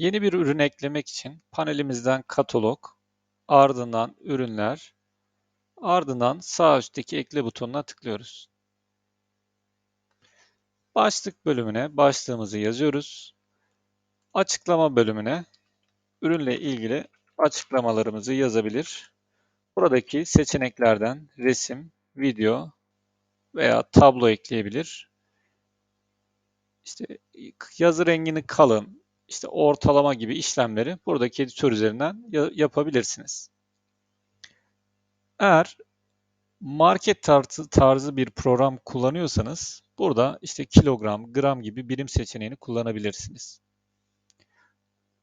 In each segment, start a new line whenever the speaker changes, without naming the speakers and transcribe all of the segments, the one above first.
Yeni bir ürün eklemek için panelimizden katalog, ardından ürünler, ardından sağ üstteki ekle butonuna tıklıyoruz. Başlık bölümüne başlığımızı yazıyoruz. Açıklama bölümüne ürünle ilgili açıklamalarımızı yazabilir. Buradaki seçeneklerden resim, video veya tablo ekleyebilir. İşte yazı rengini kalın, işte ortalama gibi işlemleri buradaki editör üzerinden yapabilirsiniz. Eğer market tarzı, tarzı bir program kullanıyorsanız burada işte kilogram, gram gibi birim seçeneğini kullanabilirsiniz.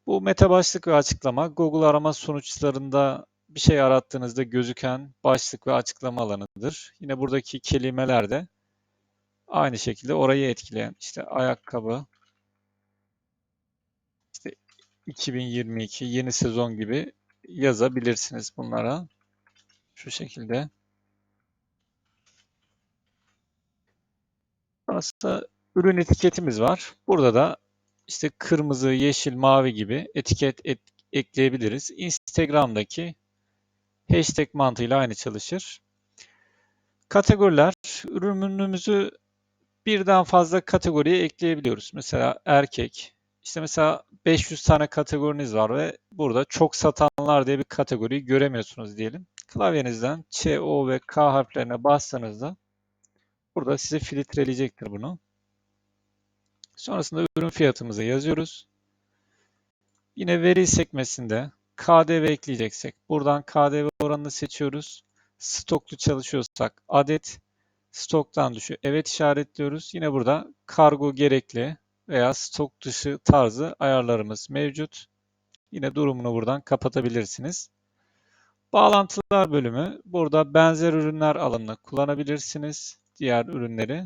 Bu meta başlık ve açıklama Google arama sonuçlarında bir şey arattığınızda gözüken başlık ve açıklama alanıdır. Yine buradaki kelimeler de aynı şekilde orayı etkileyen işte ayakkabı, 2022 yeni sezon gibi yazabilirsiniz bunlara. Şu şekilde. Aslında ürün etiketimiz var. Burada da işte kırmızı, yeşil, mavi gibi etiket et, ekleyebiliriz. Instagram'daki hashtag mantığıyla aynı çalışır. Kategoriler, ürünümüzü birden fazla kategoriye ekleyebiliyoruz. Mesela erkek, işte mesela 500 tane kategoriniz var ve burada çok satanlar diye bir kategoriyi göremiyorsunuz diyelim. Klavyenizden Ç, O ve K harflerine bastığınızda burada size filtreleyecektir bunu. Sonrasında ürün fiyatımızı yazıyoruz. Yine veri sekmesinde KDV ekleyeceksek buradan KDV oranını seçiyoruz. Stoklu çalışıyorsak adet, stoktan düşüyor. Evet işaretliyoruz. Yine burada kargo gerekli veya stok dışı tarzı ayarlarımız mevcut. Yine durumunu buradan kapatabilirsiniz. Bağlantılar bölümü. Burada benzer ürünler alanını kullanabilirsiniz. Diğer ürünleri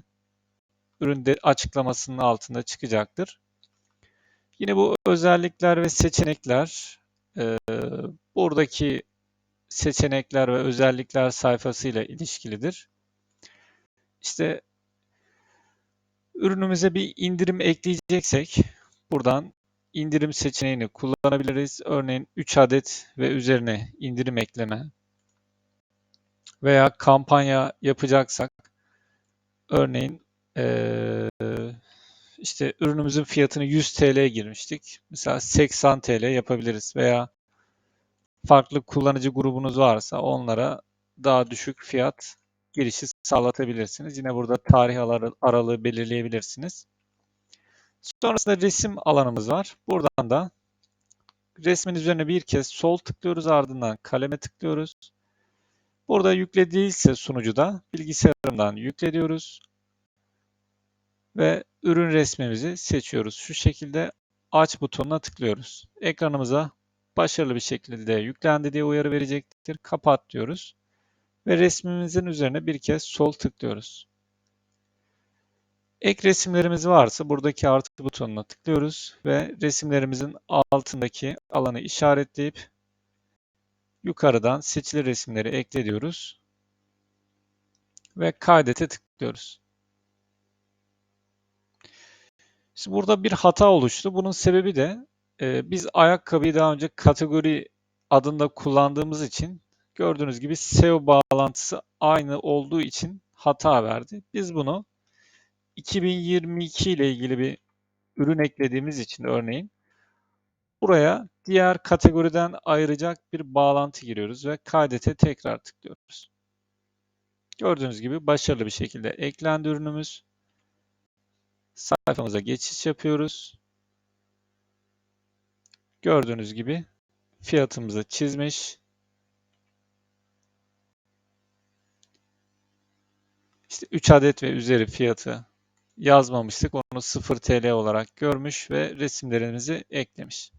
üründe açıklamasının altında çıkacaktır. Yine bu özellikler ve seçenekler e, buradaki seçenekler ve özellikler sayfasıyla ilişkilidir. İşte ürünümüze bir indirim ekleyeceksek buradan indirim seçeneğini kullanabiliriz. Örneğin 3 adet ve üzerine indirim ekleme veya kampanya yapacaksak örneğin işte ürünümüzün fiyatını 100 TL'ye girmiştik. Mesela 80 TL yapabiliriz veya farklı kullanıcı grubunuz varsa onlara daha düşük fiyat girişi sağlatabilirsiniz. Yine burada tarih aralığı belirleyebilirsiniz. Sonrasında resim alanımız var. Buradan da resmin üzerine bir kez sol tıklıyoruz ardından kaleme tıklıyoruz. Burada yükle değilse sunucuda bilgisayarımdan yükle diyoruz. Ve ürün resmimizi seçiyoruz. Şu şekilde aç butonuna tıklıyoruz. Ekranımıza başarılı bir şekilde yüklendi diye uyarı verecektir. Kapat diyoruz. Ve resmimizin üzerine bir kez sol tıklıyoruz. Ek resimlerimiz varsa buradaki artı butonuna tıklıyoruz ve resimlerimizin altındaki alanı işaretleyip yukarıdan seçili resimleri ekle diyoruz ve kaydete tıklıyoruz. Şimdi burada bir hata oluştu. Bunun sebebi de e, biz ayakkabıyı daha önce kategori adında kullandığımız için gördüğünüz gibi SEO bağlantısı aynı olduğu için hata verdi. Biz bunu 2022 ile ilgili bir ürün eklediğimiz için örneğin buraya diğer kategoriden ayıracak bir bağlantı giriyoruz ve kaydete tekrar tıklıyoruz. Gördüğünüz gibi başarılı bir şekilde eklendi ürünümüz. Sayfamıza geçiş yapıyoruz. Gördüğünüz gibi fiyatımızı çizmiş. İşte 3 adet ve üzeri fiyatı yazmamıştık. Onu 0 TL olarak görmüş ve resimlerimizi eklemiş.